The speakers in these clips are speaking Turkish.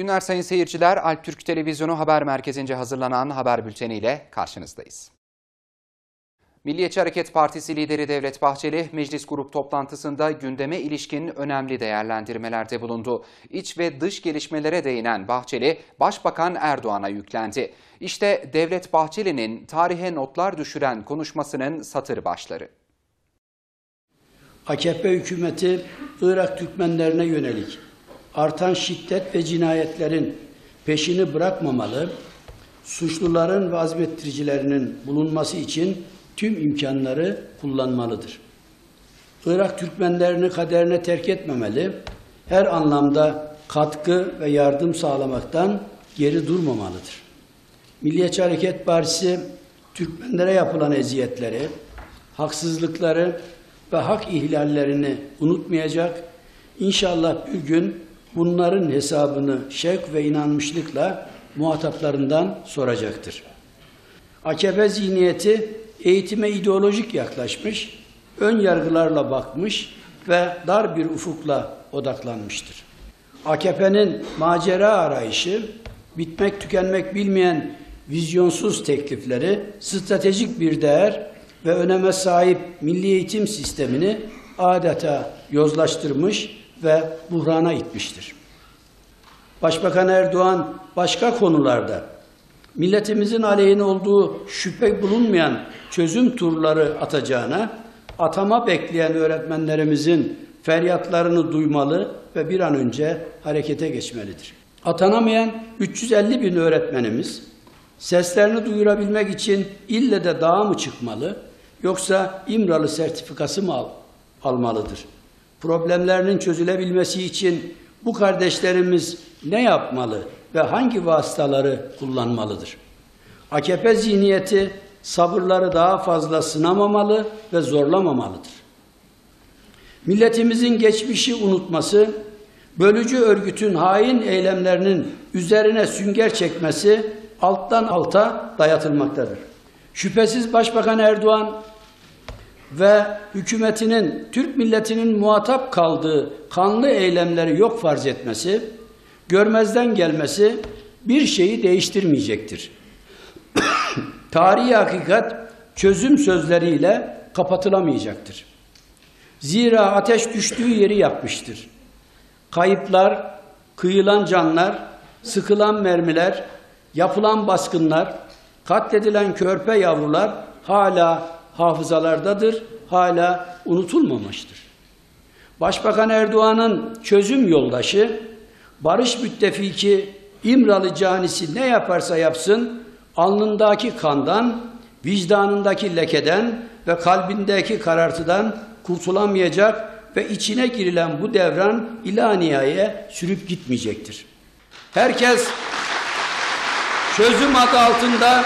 Günler sayın seyirciler. Alp Türk Televizyonu Haber Merkezi'nce hazırlanan haber bülteniyle karşınızdayız. Milliyetçi Hareket Partisi lideri Devlet Bahçeli, meclis grup toplantısında gündeme ilişkin önemli değerlendirmelerde bulundu. İç ve dış gelişmelere değinen Bahçeli, Başbakan Erdoğan'a yüklendi. İşte Devlet Bahçeli'nin tarihe notlar düşüren konuşmasının satır başları. AKP hükümeti Irak Türkmenlerine yönelik artan şiddet ve cinayetlerin peşini bırakmamalı, suçluların ve azmettiricilerinin bulunması için tüm imkanları kullanmalıdır. Irak Türkmenlerini kaderine terk etmemeli, her anlamda katkı ve yardım sağlamaktan geri durmamalıdır. Milliyetçi Hareket Partisi Türkmenlere yapılan eziyetleri, haksızlıkları ve hak ihlallerini unutmayacak. İnşallah bir gün bunların hesabını şevk ve inanmışlıkla muhataplarından soracaktır. AKP zihniyeti eğitime ideolojik yaklaşmış, ön yargılarla bakmış ve dar bir ufukla odaklanmıştır. AKP'nin macera arayışı, bitmek tükenmek bilmeyen vizyonsuz teklifleri, stratejik bir değer ve öneme sahip milli eğitim sistemini adeta yozlaştırmış ve buhrana itmiştir. Başbakan Erdoğan başka konularda milletimizin aleyhine olduğu şüphe bulunmayan çözüm turları atacağına atama bekleyen öğretmenlerimizin feryatlarını duymalı ve bir an önce harekete geçmelidir. Atanamayan 350 bin öğretmenimiz seslerini duyurabilmek için ille de dağa mı çıkmalı yoksa İmralı sertifikası mı al almalıdır? Problemlerinin çözülebilmesi için bu kardeşlerimiz ne yapmalı ve hangi vasıtaları kullanmalıdır? AKP zihniyeti sabırları daha fazla sınamamalı ve zorlamamalıdır. Milletimizin geçmişi unutması, bölücü örgütün hain eylemlerinin üzerine sünger çekmesi alttan alta dayatılmaktadır. Şüphesiz Başbakan Erdoğan ve hükümetinin Türk milletinin muhatap kaldığı kanlı eylemleri yok farz etmesi, görmezden gelmesi bir şeyi değiştirmeyecektir. Tarihi hakikat çözüm sözleriyle kapatılamayacaktır. Zira ateş düştüğü yeri yapmıştır. Kayıplar, kıyılan canlar, sıkılan mermiler, yapılan baskınlar, katledilen körpe yavrular hala hafızalardadır, hala unutulmamıştır. Başbakan Erdoğan'ın çözüm yoldaşı, barış müttefiki İmralı canisi ne yaparsa yapsın, alnındaki kandan, vicdanındaki lekeden ve kalbindeki karartıdan kurtulamayacak ve içine girilen bu devran ilaniyeye sürüp gitmeyecektir. Herkes çözüm adı altında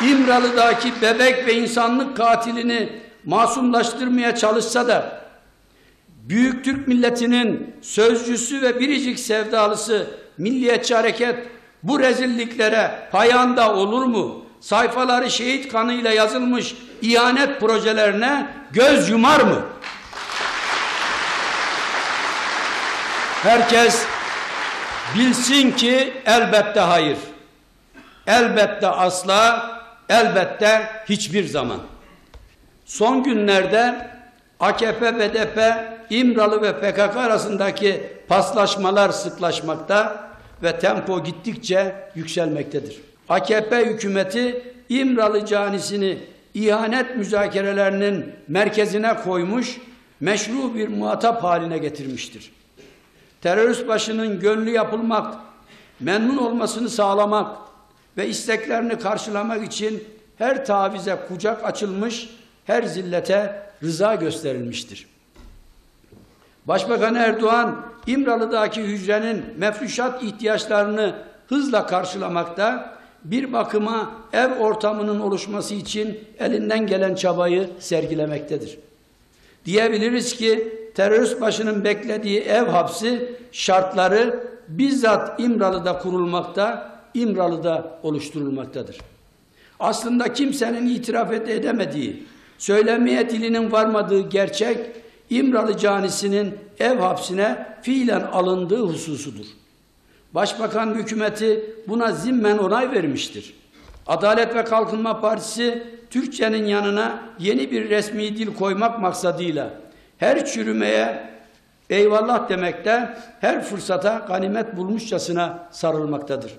İmralı'daki bebek ve insanlık katilini masumlaştırmaya çalışsa da Büyük Türk milletinin sözcüsü ve biricik sevdalısı Milliyetçi Hareket bu rezilliklere payanda olur mu? Sayfaları şehit kanıyla yazılmış ihanet projelerine göz yumar mı? Herkes bilsin ki elbette hayır. Elbette asla, elbette hiçbir zaman. Son günlerde AKP, BDP, İmralı ve PKK arasındaki paslaşmalar sıklaşmakta ve tempo gittikçe yükselmektedir. AKP hükümeti İmralı canisini ihanet müzakerelerinin merkezine koymuş, meşru bir muhatap haline getirmiştir. Terörist başının gönlü yapılmak, memnun olmasını sağlamak ve isteklerini karşılamak için her tavize kucak açılmış, her zillete rıza gösterilmiştir. Başbakan Erdoğan İmralı'daki hücrenin mefruşat ihtiyaçlarını hızla karşılamakta, bir bakıma ev ortamının oluşması için elinden gelen çabayı sergilemektedir. Diyebiliriz ki terörist başının beklediği ev hapsi şartları bizzat İmralı'da kurulmakta, İmralı'da oluşturulmaktadır. Aslında kimsenin itiraf edemediği, söylemeye dilinin varmadığı gerçek İmralı canisinin ev hapsine fiilen alındığı hususudur. Başbakan hükümeti buna zimmen onay vermiştir. Adalet ve Kalkınma Partisi Türkçenin yanına yeni bir resmi dil koymak maksadıyla her çürümeye eyvallah demekte, her fırsata ganimet bulmuşçasına sarılmaktadır.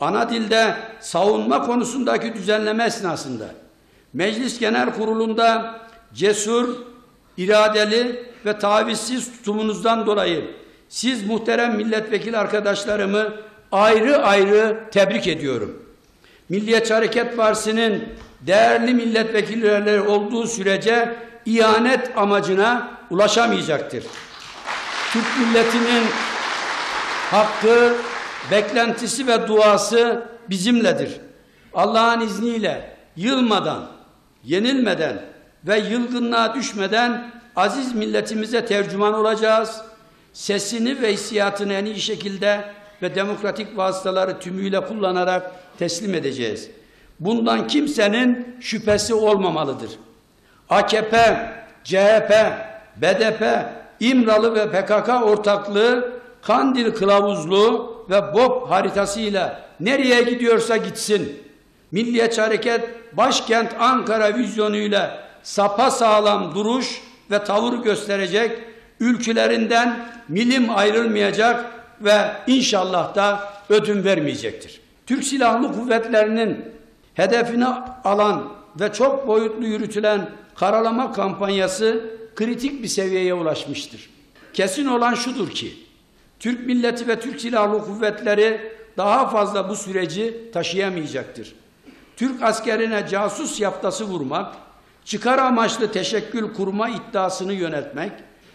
Ana dilde savunma konusundaki düzenleme esnasında Meclis Genel Kurulu'nda cesur, iradeli ve tavizsiz tutumunuzdan dolayı siz muhterem milletvekili arkadaşlarımı ayrı ayrı tebrik ediyorum. Milliyetçi Hareket Partisi'nin değerli milletvekilleri olduğu sürece ihanet amacına ulaşamayacaktır. Türk milletinin hakkı, beklentisi ve duası bizimledir. Allah'ın izniyle yılmadan, yenilmeden ve yılgınlığa düşmeden aziz milletimize tercüman olacağız. Sesini ve hissiyatını en iyi şekilde ve demokratik vasıtaları tümüyle kullanarak teslim edeceğiz. Bundan kimsenin şüphesi olmamalıdır. AKP, CHP, BDP, İmralı ve PKK ortaklığı Kandil kılavuzluğu ve BOP haritasıyla nereye gidiyorsa gitsin. Milliyetçi Hareket başkent Ankara vizyonuyla sapa sağlam duruş ve tavır gösterecek, ülkülerinden milim ayrılmayacak ve inşallah da ödün vermeyecektir. Türk Silahlı Kuvvetleri'nin hedefini alan ve çok boyutlu yürütülen karalama kampanyası kritik bir seviyeye ulaşmıştır. Kesin olan şudur ki, Türk milleti ve Türk Silahlı Kuvvetleri daha fazla bu süreci taşıyamayacaktır. Türk askerine casus yaftası vurmak, çıkar amaçlı teşekkül kurma iddiasını yöneltmek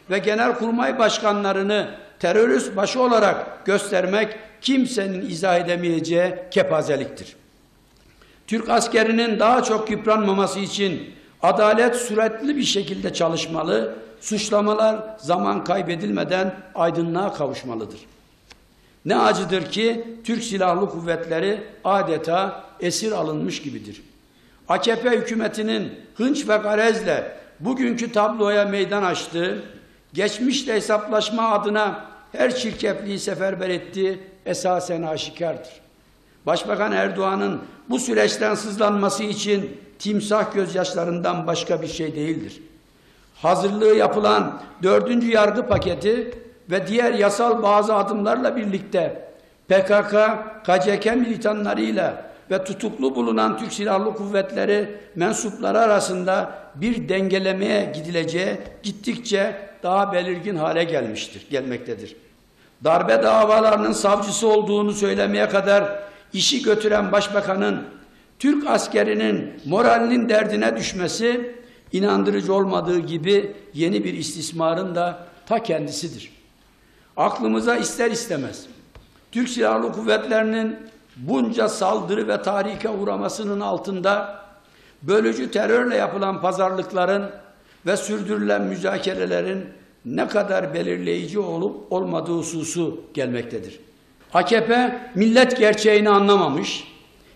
ve genelkurmay başkanlarını terörist başı olarak göstermek kimsenin izah edemeyeceği kepazeliktir. Türk askerinin daha çok yıpranmaması için adalet süratli bir şekilde çalışmalı, suçlamalar zaman kaybedilmeden aydınlığa kavuşmalıdır. Ne acıdır ki Türk Silahlı Kuvvetleri adeta esir alınmış gibidir. AKP hükümetinin hınç ve garezle bugünkü tabloya meydan açtığı, geçmişle hesaplaşma adına her çirkefliği seferber ettiği esasen aşikardır. Başbakan Erdoğan'ın bu süreçten sızlanması için timsah gözyaşlarından başka bir şey değildir. Hazırlığı yapılan dördüncü yargı paketi ve diğer yasal bazı adımlarla birlikte PKK, KCK militanlarıyla ve tutuklu bulunan Türk Silahlı Kuvvetleri mensupları arasında bir dengelemeye gidileceği gittikçe daha belirgin hale gelmiştir, gelmektedir. Darbe davalarının savcısı olduğunu söylemeye kadar işi götüren başbakanın Türk askerinin moralinin derdine düşmesi inandırıcı olmadığı gibi yeni bir istismarın da ta kendisidir. Aklımıza ister istemez Türk Silahlı Kuvvetleri'nin bunca saldırı ve tahrike uğramasının altında bölücü terörle yapılan pazarlıkların ve sürdürülen müzakerelerin ne kadar belirleyici olup olmadığı hususu gelmektedir. AKP millet gerçeğini anlamamış,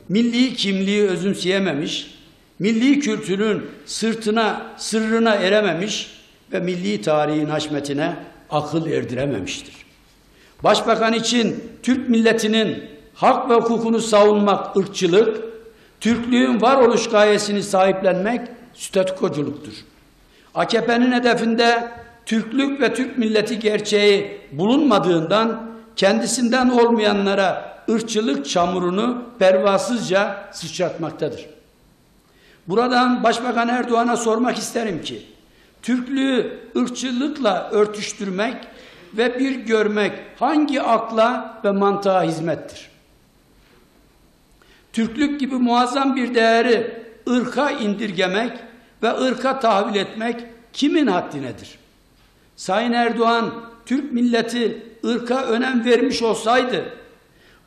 milli kimliği özümseyememiş, milli kültürün sırtına, sırrına erememiş ve milli tarihin haşmetine akıl erdirememiştir. Başbakan için Türk milletinin hak ve hukukunu savunmak ırkçılık, Türklüğün varoluş gayesini sahiplenmek statükoculuktur. AKP'nin hedefinde Türklük ve Türk milleti gerçeği bulunmadığından kendisinden olmayanlara ırkçılık çamurunu pervasızca sıçratmaktadır. Buradan Başbakan Erdoğan'a sormak isterim ki, Türklüğü ırkçılıkla örtüştürmek ve bir görmek hangi akla ve mantığa hizmettir? Türklük gibi muazzam bir değeri ırka indirgemek ve ırka tahvil etmek kimin haddinedir? Sayın Erdoğan, Türk milleti ırka önem vermiş olsaydı,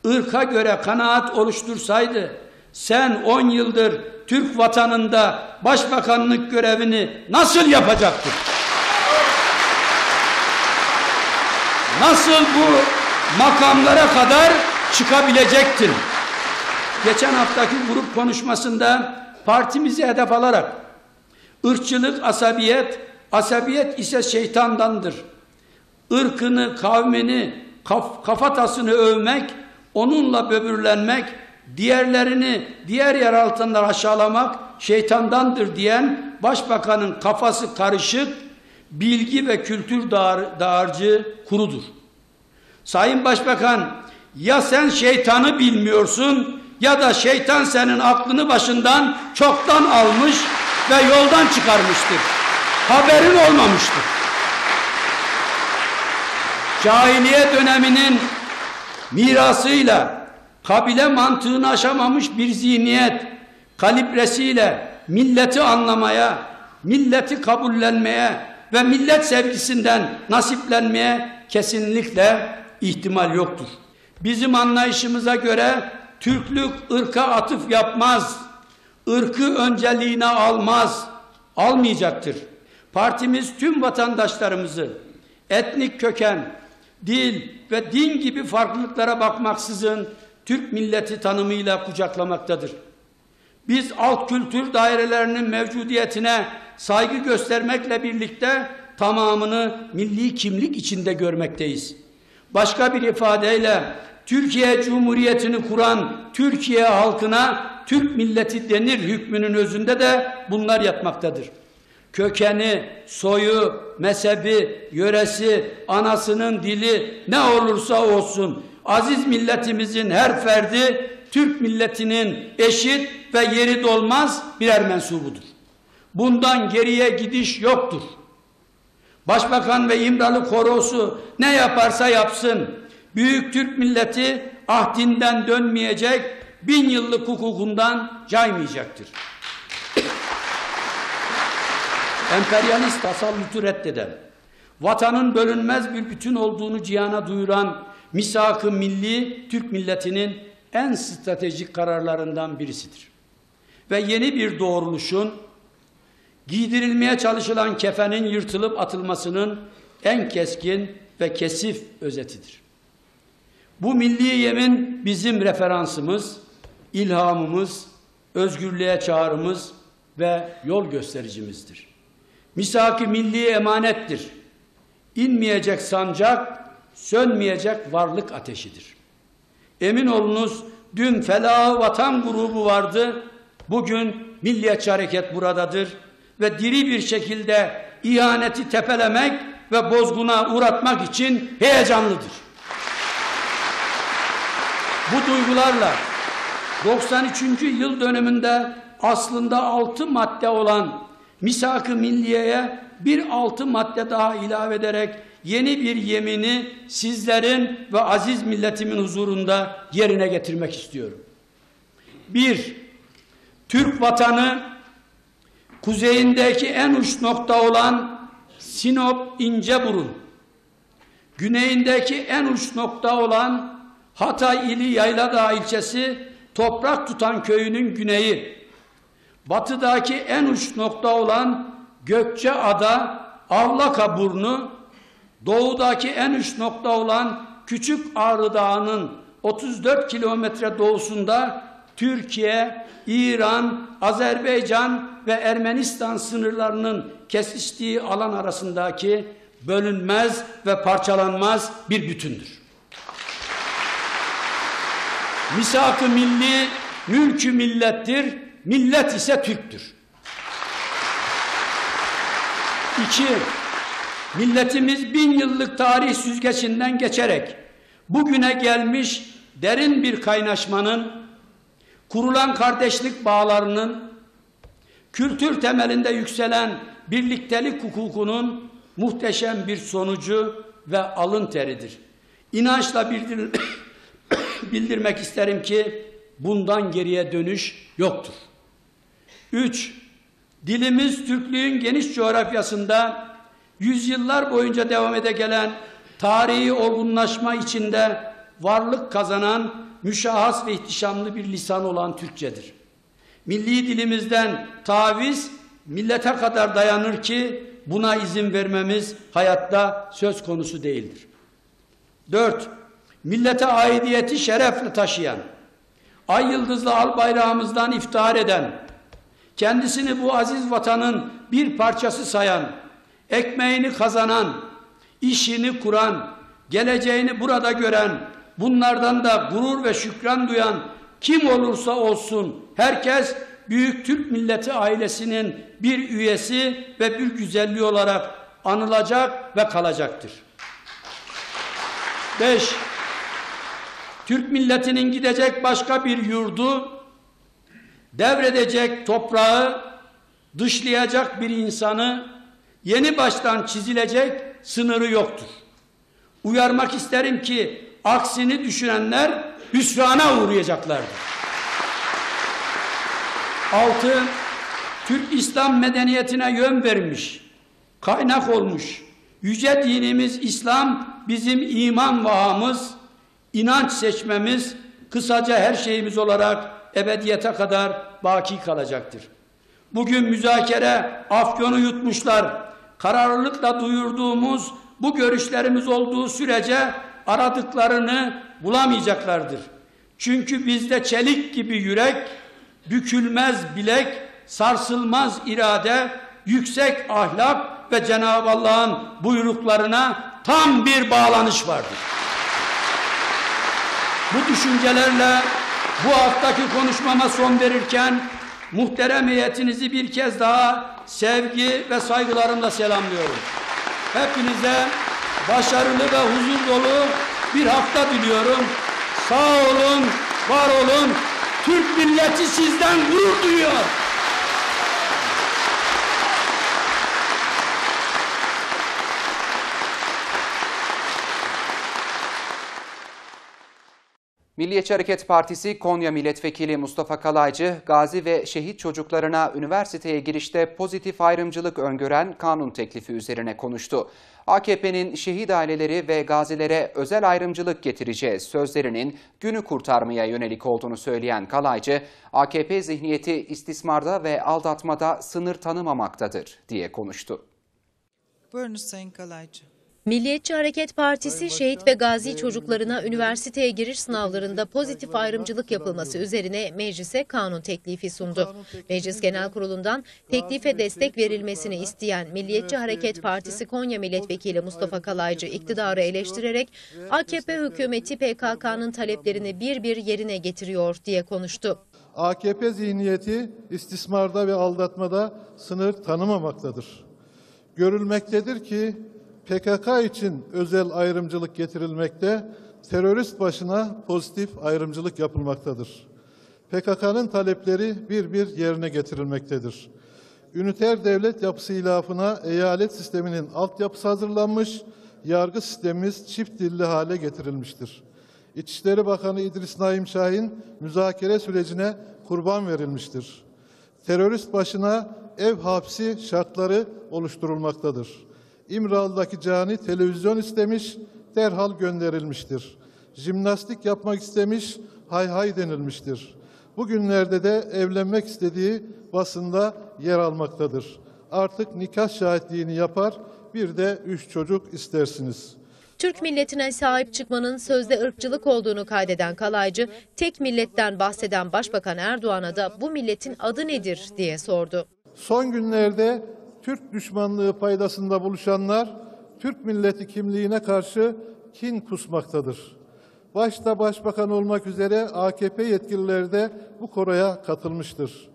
ırka göre kanaat oluştursaydı, sen 10 yıldır Türk vatanında başbakanlık görevini nasıl yapacaktın? Nasıl bu makamlara kadar çıkabilecektin? Geçen haftaki grup konuşmasında partimizi hedef alarak ırkçılık asabiyet, asabiyet ise şeytandandır. Irkını, kavmini, kaf, kafatasını övmek, onunla böbürlenmek, diğerlerini diğer yer altından aşağılamak şeytandandır diyen başbakanın kafası karışık, bilgi ve kültür dağar, dağarcı kurudur. Sayın Başbakan ya sen şeytanı bilmiyorsun ya da şeytan senin aklını başından çoktan almış ve yoldan çıkarmıştır. Haberin olmamıştır. Cahiliye döneminin mirasıyla kabile mantığını aşamamış bir zihniyet kalibresiyle milleti anlamaya, milleti kabullenmeye ve millet sevgisinden nasiplenmeye kesinlikle ihtimal yoktur. Bizim anlayışımıza göre Türklük ırka atıf yapmaz, ırkı önceliğine almaz, almayacaktır. Partimiz tüm vatandaşlarımızı etnik köken, dil ve din gibi farklılıklara bakmaksızın Türk milleti tanımıyla kucaklamaktadır. Biz alt kültür dairelerinin mevcudiyetine saygı göstermekle birlikte tamamını milli kimlik içinde görmekteyiz. Başka bir ifadeyle Türkiye Cumhuriyeti'ni kuran Türkiye halkına Türk milleti denir hükmünün özünde de bunlar yatmaktadır. Kökeni, soyu, mezhebi, yöresi, anasının dili ne olursa olsun aziz milletimizin her ferdi Türk milletinin eşit ve yeri dolmaz birer mensubudur. Bundan geriye gidiş yoktur. Başbakan ve İmralı korosu ne yaparsa yapsın, büyük Türk milleti ahdinden dönmeyecek, bin yıllık hukukundan caymayacaktır. Emperyalist tasallutu reddeden, vatanın bölünmez bir bütün olduğunu cihana duyuran misak-ı milli Türk milletinin en stratejik kararlarından birisidir. Ve yeni bir doğruluşun giydirilmeye çalışılan kefenin yırtılıp atılmasının en keskin ve kesif özetidir. Bu milli yemin bizim referansımız, ilhamımız, özgürlüğe çağrımız ve yol göstericimizdir. Misak-ı milli emanettir. İnmeyecek sancak, sönmeyecek varlık ateşidir. Emin olunuz dün Felah Vatan grubu vardı, bugün Milliyetçi Hareket buradadır ve diri bir şekilde ihaneti tepelemek ve bozguna uğratmak için heyecanlıdır. Bu duygularla 93. yıl dönümünde aslında altı madde olan misak-ı milliyeye bir altı madde daha ilave ederek yeni bir yemini sizlerin ve aziz milletimin huzurunda yerine getirmek istiyorum. Bir, Türk vatanı kuzeyindeki en uç nokta olan Sinop İnceburun, güneyindeki en uç nokta olan Hatay ili Yayladağ ilçesi Toprak Tutan köyünün güneyi, batıdaki en uç nokta olan Gökçeada Avlaka burnu, doğudaki en uç nokta olan Küçük Ağrı Dağı'nın 34 kilometre doğusunda Türkiye, İran, Azerbaycan ve Ermenistan sınırlarının kesiştiği alan arasındaki bölünmez ve parçalanmaz bir bütündür. Misak-ı milli mülkü millettir, millet ise Türktür. İki, milletimiz bin yıllık tarih süzgecinden geçerek bugüne gelmiş derin bir kaynaşmanın, kurulan kardeşlik bağlarının, kültür temelinde yükselen birliktelik hukukunun muhteşem bir sonucu ve alın teridir. İnançla bildir bildirmek isterim ki bundan geriye dönüş yoktur. Üç, dilimiz Türklüğün geniş coğrafyasında yüzyıllar boyunca devam ede gelen tarihi olgunlaşma içinde varlık kazanan müşahhas ve ihtişamlı bir lisan olan Türkçedir. Milli dilimizden taviz millete kadar dayanır ki buna izin vermemiz hayatta söz konusu değildir. Dört, millete aidiyeti şerefle taşıyan, ay yıldızlı al bayrağımızdan iftihar eden, kendisini bu aziz vatanın bir parçası sayan, ekmeğini kazanan, işini kuran, geleceğini burada gören, bunlardan da gurur ve şükran duyan kim olursa olsun herkes Büyük Türk Milleti ailesinin bir üyesi ve bir güzelliği olarak anılacak ve kalacaktır. 5. Türk milletinin gidecek başka bir yurdu, devredecek toprağı, dışlayacak bir insanı, yeni baştan çizilecek sınırı yoktur. Uyarmak isterim ki aksini düşünenler hüsrana uğrayacaklardır. 6. Türk İslam medeniyetine yön vermiş, kaynak olmuş. Yüce dinimiz İslam bizim iman vahamız, inanç seçmemiz, kısaca her şeyimiz olarak ebediyete kadar baki kalacaktır. Bugün müzakere afyonu yutmuşlar. Kararlılıkla duyurduğumuz bu görüşlerimiz olduğu sürece aradıklarını bulamayacaklardır. Çünkü bizde çelik gibi yürek, bükülmez bilek, sarsılmaz irade, yüksek ahlak ve Cenab-ı Allah'ın buyruklarına tam bir bağlanış vardır. Bu düşüncelerle bu haftaki konuşmama son verirken muhterem heyetinizi bir kez daha sevgi ve saygılarımla selamlıyorum. Hepinize başarılı ve huzur dolu bir hafta diliyorum. Sağ olun, var olun. Türk milleti sizden gurur duyuyor. Milliyetçi Hareket Partisi Konya Milletvekili Mustafa Kalaycı, gazi ve şehit çocuklarına üniversiteye girişte pozitif ayrımcılık öngören kanun teklifi üzerine konuştu. AKP'nin şehit aileleri ve gazilere özel ayrımcılık getireceği sözlerinin günü kurtarmaya yönelik olduğunu söyleyen Kalaycı, AKP zihniyeti istismarda ve aldatmada sınır tanımamaktadır diye konuştu. Buyurunuz Sayın Kalaycı. Milliyetçi Hareket Partisi şehit ve gazi çocuklarına üniversiteye giriş sınavlarında pozitif ayrımcılık yapılması üzerine meclise kanun teklifi sundu. Meclis Genel Kurulu'ndan teklife destek verilmesini isteyen Milliyetçi Hareket Partisi Konya Milletvekili Mustafa Kalaycı iktidarı eleştirerek AKP hükümeti PKK'nın taleplerini bir bir yerine getiriyor diye konuştu. AKP zihniyeti istismarda ve aldatmada sınır tanımamaktadır. Görülmektedir ki PKK için özel ayrımcılık getirilmekte, terörist başına pozitif ayrımcılık yapılmaktadır. PKK'nın talepleri bir bir yerine getirilmektedir. Üniter devlet yapısı ilafına eyalet sisteminin altyapısı hazırlanmış, yargı sistemimiz çift dilli hale getirilmiştir. İçişleri Bakanı İdris Naim Şahin müzakere sürecine kurban verilmiştir. Terörist başına ev hapsi şartları oluşturulmaktadır. İmralı'daki cani televizyon istemiş, derhal gönderilmiştir. Jimnastik yapmak istemiş, hay hay denilmiştir. Bugünlerde de evlenmek istediği basında yer almaktadır. Artık nikah şahitliğini yapar, bir de üç çocuk istersiniz.'' Türk milletine sahip çıkmanın sözde ırkçılık olduğunu kaydeden Kalaycı, tek milletten bahseden Başbakan Erdoğan'a da bu milletin adı nedir diye sordu. Son günlerde Türk düşmanlığı paydasında buluşanlar Türk milleti kimliğine karşı kin kusmaktadır. Başta başbakan olmak üzere AKP yetkilileri de bu koroya katılmıştır.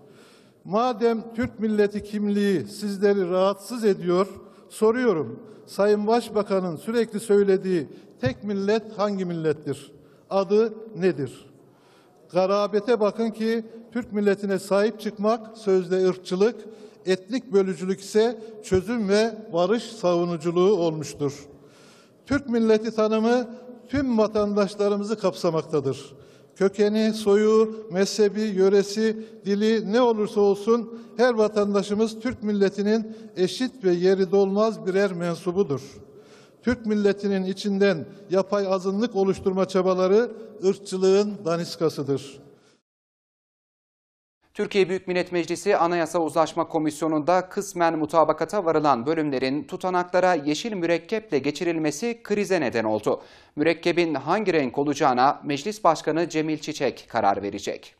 Madem Türk milleti kimliği sizleri rahatsız ediyor, soruyorum. Sayın Başbakan'ın sürekli söylediği tek millet hangi millettir? Adı nedir? Garabete bakın ki Türk milletine sahip çıkmak sözde ırkçılık, etnik bölücülük ise çözüm ve barış savunuculuğu olmuştur. Türk milleti tanımı tüm vatandaşlarımızı kapsamaktadır. Kökeni, soyu, mezhebi, yöresi, dili ne olursa olsun her vatandaşımız Türk milletinin eşit ve yeri dolmaz birer mensubudur. Türk milletinin içinden yapay azınlık oluşturma çabaları ırkçılığın daniskasıdır. Türkiye Büyük Millet Meclisi Anayasa Uzlaşma Komisyonu'nda kısmen mutabakata varılan bölümlerin tutanaklara yeşil mürekkeple geçirilmesi krize neden oldu. Mürekkebin hangi renk olacağına Meclis Başkanı Cemil Çiçek karar verecek.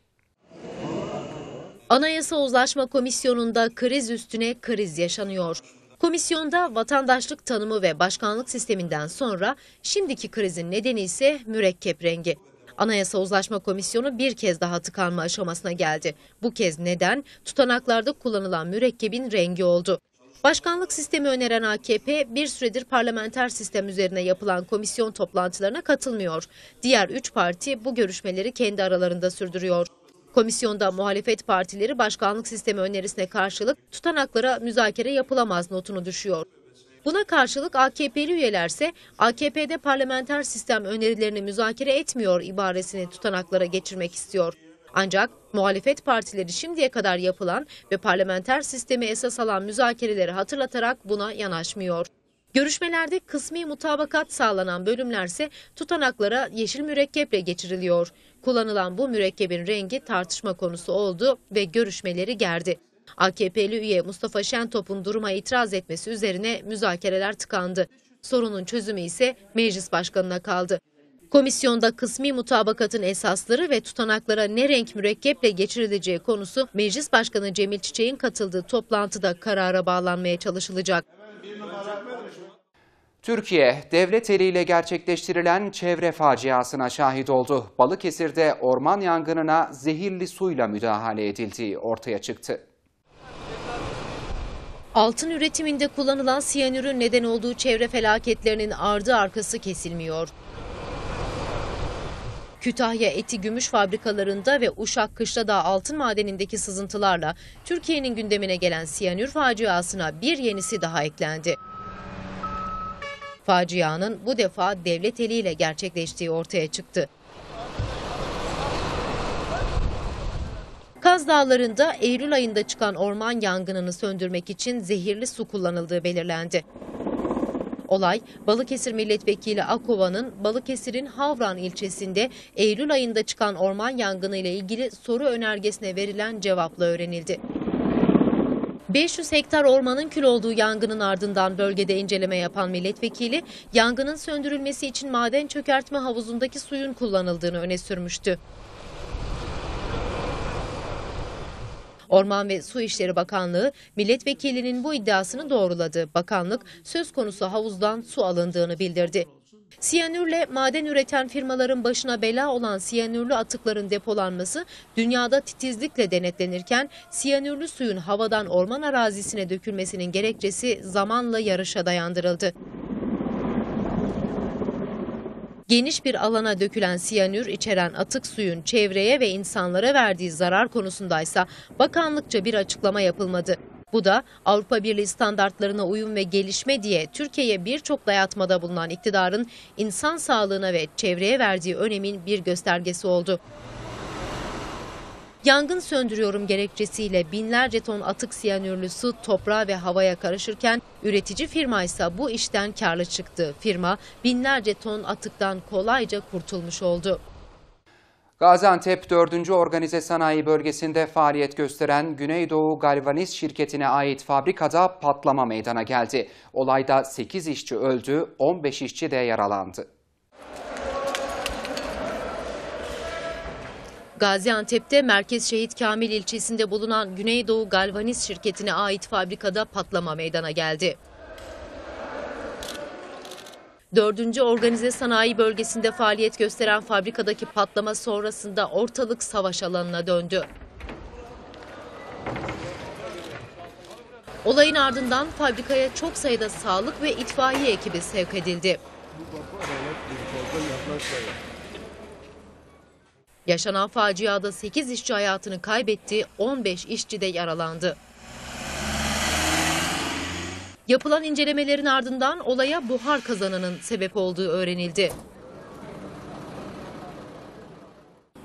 Anayasa Uzlaşma Komisyonu'nda kriz üstüne kriz yaşanıyor. Komisyonda vatandaşlık tanımı ve başkanlık sisteminden sonra şimdiki krizin nedeni ise mürekkep rengi. Anayasa Uzlaşma Komisyonu bir kez daha tıkanma aşamasına geldi. Bu kez neden? Tutanaklarda kullanılan mürekkebin rengi oldu. Başkanlık sistemi öneren AKP bir süredir parlamenter sistem üzerine yapılan komisyon toplantılarına katılmıyor. Diğer üç parti bu görüşmeleri kendi aralarında sürdürüyor. Komisyonda muhalefet partileri başkanlık sistemi önerisine karşılık tutanaklara müzakere yapılamaz notunu düşüyor. Buna karşılık AKP'li üyelerse AKP'de parlamenter sistem önerilerini müzakere etmiyor ibaresini tutanaklara geçirmek istiyor. Ancak muhalefet partileri şimdiye kadar yapılan ve parlamenter sistemi esas alan müzakereleri hatırlatarak buna yanaşmıyor. Görüşmelerde kısmi mutabakat sağlanan bölümlerse tutanaklara yeşil mürekkeple geçiriliyor. Kullanılan bu mürekkebin rengi tartışma konusu oldu ve görüşmeleri gerdi. AKP'li üye Mustafa Şentop'un duruma itiraz etmesi üzerine müzakereler tıkandı. Sorunun çözümü ise meclis başkanına kaldı. Komisyonda kısmi mutabakatın esasları ve tutanaklara ne renk mürekkeple geçirileceği konusu Meclis Başkanı Cemil Çiçek'in katıldığı toplantıda karara bağlanmaya çalışılacak. Türkiye, devlet eliyle gerçekleştirilen çevre faciasına şahit oldu. Balıkesir'de orman yangınına zehirli suyla müdahale edildiği ortaya çıktı. Altın üretiminde kullanılan siyanürün neden olduğu çevre felaketlerinin ardı arkası kesilmiyor. Kütahya eti gümüş fabrikalarında ve Uşak Kışladağ altın madenindeki sızıntılarla Türkiye'nin gündemine gelen siyanür faciasına bir yenisi daha eklendi. Facianın bu defa devlet eliyle gerçekleştiği ortaya çıktı. Kaz Dağları'nda Eylül ayında çıkan orman yangınını söndürmek için zehirli su kullanıldığı belirlendi. Olay Balıkesir Milletvekili Akova'nın Balıkesir'in Havran ilçesinde Eylül ayında çıkan orman yangını ile ilgili soru önergesine verilen cevapla öğrenildi. 500 hektar ormanın kül olduğu yangının ardından bölgede inceleme yapan milletvekili, yangının söndürülmesi için maden çökertme havuzundaki suyun kullanıldığını öne sürmüştü. Orman ve Su İşleri Bakanlığı milletvekilinin bu iddiasını doğruladı. Bakanlık söz konusu havuzdan su alındığını bildirdi. Siyanürle maden üreten firmaların başına bela olan siyanürlü atıkların depolanması dünyada titizlikle denetlenirken siyanürlü suyun havadan orman arazisine dökülmesinin gerekçesi zamanla yarışa dayandırıldı. Geniş bir alana dökülen siyanür içeren atık suyun çevreye ve insanlara verdiği zarar konusundaysa bakanlıkça bir açıklama yapılmadı. Bu da Avrupa Birliği standartlarına uyum ve gelişme diye Türkiye'ye birçok dayatmada bulunan iktidarın insan sağlığına ve çevreye verdiği önemin bir göstergesi oldu. Yangın söndürüyorum gerekçesiyle binlerce ton atık siyanürlü su toprağa ve havaya karışırken üretici firma ise bu işten karlı çıktı. Firma binlerce ton atıktan kolayca kurtulmuş oldu. Gaziantep 4. Organize Sanayi Bölgesi'nde faaliyet gösteren Güneydoğu Galvaniz şirketine ait fabrikada patlama meydana geldi. Olayda 8 işçi öldü, 15 işçi de yaralandı. Gaziantep'te Merkez Şehit Kamil ilçesinde bulunan Güneydoğu Galvaniz şirketine ait fabrikada patlama meydana geldi. 4. Organize Sanayi Bölgesi'nde faaliyet gösteren fabrikadaki patlama sonrasında ortalık savaş alanına döndü. Olayın ardından fabrikaya çok sayıda sağlık ve itfaiye ekibi sevk edildi. Yaşanan faciada 8 işçi hayatını kaybetti, 15 işçi de yaralandı. Yapılan incelemelerin ardından olaya buhar kazanının sebep olduğu öğrenildi.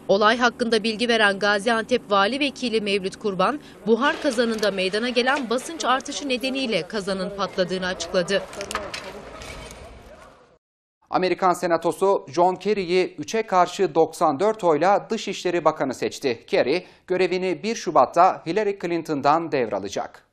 Olay hakkında bilgi veren Gaziantep Vali Vekili Mevlüt Kurban, buhar kazanında meydana gelen basınç artışı nedeniyle kazanın patladığını açıkladı. Amerikan Senatosu John Kerry'i 3'e karşı 94 oyla Dışişleri Bakanı seçti. Kerry görevini 1 Şubat'ta Hillary Clinton'dan devralacak.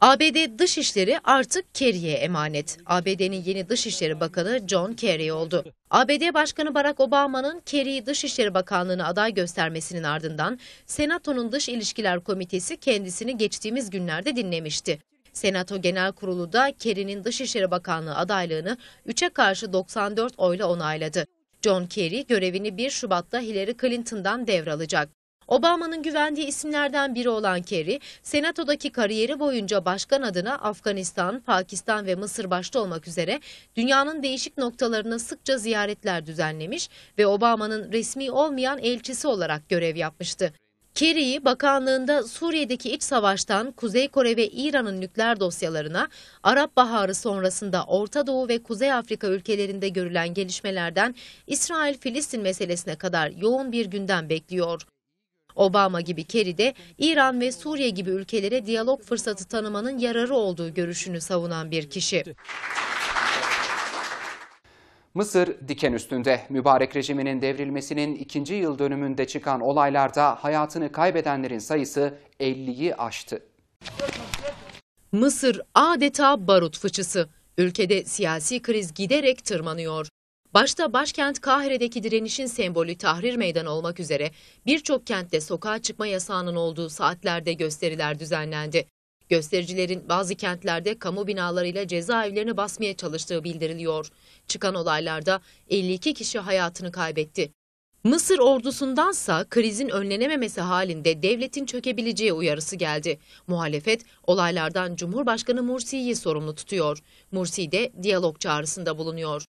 ABD Dışişleri artık Kerry'e emanet. ABD'nin yeni Dışişleri Bakanı John Kerry oldu. ABD Başkanı Barack Obama'nın Kerry'i Dışişleri Bakanlığı'na aday göstermesinin ardından Senato'nun Dış İlişkiler Komitesi kendisini geçtiğimiz günlerde dinlemişti. Senato Genel Kurulu da Kerry'nin Dışişleri Bakanlığı adaylığını 3'e karşı 94 oyla onayladı. John Kerry görevini 1 Şubat'ta Hillary Clinton'dan devralacak. Obama'nın güvendiği isimlerden biri olan Kerry, Senato'daki kariyeri boyunca başkan adına Afganistan, Pakistan ve Mısır başta olmak üzere dünyanın değişik noktalarına sıkça ziyaretler düzenlemiş ve Obama'nın resmi olmayan elçisi olarak görev yapmıştı. Kerry'i bakanlığında Suriye'deki iç savaştan Kuzey Kore ve İran'ın nükleer dosyalarına, Arap Baharı sonrasında Orta Doğu ve Kuzey Afrika ülkelerinde görülen gelişmelerden İsrail-Filistin meselesine kadar yoğun bir gündem bekliyor. Obama gibi Kerry de İran ve Suriye gibi ülkelere diyalog fırsatı tanımanın yararı olduğu görüşünü savunan bir kişi. Mısır diken üstünde mübarek rejiminin devrilmesinin ikinci yıl dönümünde çıkan olaylarda hayatını kaybedenlerin sayısı 50'yi aştı. Mısır adeta barut fıçısı. Ülkede siyasi kriz giderek tırmanıyor. Başta başkent Kahire'deki direnişin sembolü Tahrir Meydanı olmak üzere birçok kentte sokağa çıkma yasağının olduğu saatlerde gösteriler düzenlendi. Göstericilerin bazı kentlerde kamu binalarıyla cezaevlerini basmaya çalıştığı bildiriliyor. Çıkan olaylarda 52 kişi hayatını kaybetti. Mısır ordusundansa krizin önlenememesi halinde devletin çökebileceği uyarısı geldi. Muhalefet olaylardan Cumhurbaşkanı Mursi'yi sorumlu tutuyor. Mursi de diyalog çağrısında bulunuyor.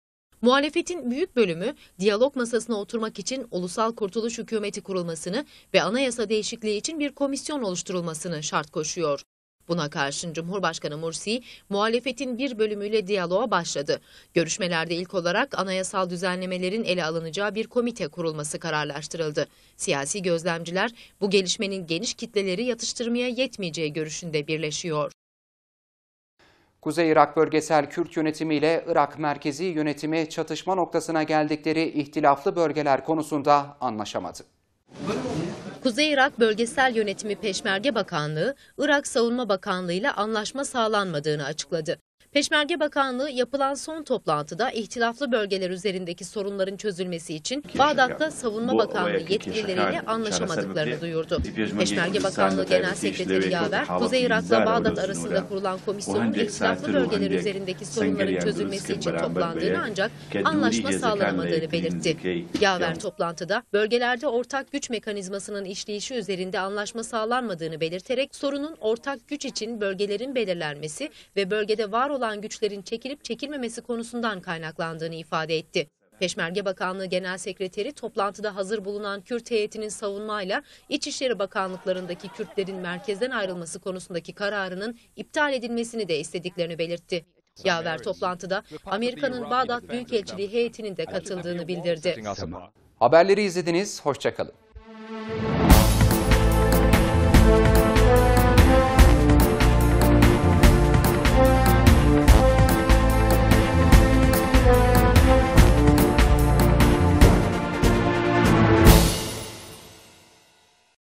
Muhalefetin büyük bölümü diyalog masasına oturmak için Ulusal Kurtuluş Hükümeti kurulmasını ve anayasa değişikliği için bir komisyon oluşturulmasını şart koşuyor. Buna karşın Cumhurbaşkanı Mursi, muhalefetin bir bölümüyle diyaloğa başladı. Görüşmelerde ilk olarak anayasal düzenlemelerin ele alınacağı bir komite kurulması kararlaştırıldı. Siyasi gözlemciler bu gelişmenin geniş kitleleri yatıştırmaya yetmeyeceği görüşünde birleşiyor. Kuzey Irak Bölgesel Kürt Yönetimi ile Irak Merkezi Yönetimi çatışma noktasına geldikleri ihtilaflı bölgeler konusunda anlaşamadı. Kuzey Irak Bölgesel Yönetimi Peşmerge Bakanlığı, Irak Savunma Bakanlığı ile anlaşma sağlanmadığını açıkladı. Peşmerge Bakanlığı yapılan son toplantıda ihtilaflı bölgeler üzerindeki sorunların çözülmesi için Bağdat'ta Savunma Bakanlığı yetkilileriyle anlaşamadıklarını duyurdu. Peşmerge Bakanlığı Genel Sekreteri Yaver, Kuzey Irak'la Bağdat arasında kurulan komisyonun ihtilaflı bölgeler üzerindeki sorunların çözülmesi için toplandığını ancak anlaşma sağlanamadığını belirtti. Yaver toplantıda bölgelerde ortak güç mekanizmasının işleyişi üzerinde anlaşma sağlanmadığını belirterek sorunun ortak güç için bölgelerin belirlenmesi ve bölgede var olan güçlerin çekilip çekilmemesi konusundan kaynaklandığını ifade etti. Peşmerge Bakanlığı Genel Sekreteri toplantıda hazır bulunan Kürt heyetinin savunmayla İçişleri Bakanlıklarındaki Kürtlerin merkezden ayrılması konusundaki kararının iptal edilmesini de istediklerini belirtti. Yaver toplantıda Amerika'nın Bağdat Büyükelçiliği heyetinin de katıldığını bildirdi. Haberleri izlediniz, hoşçakalın.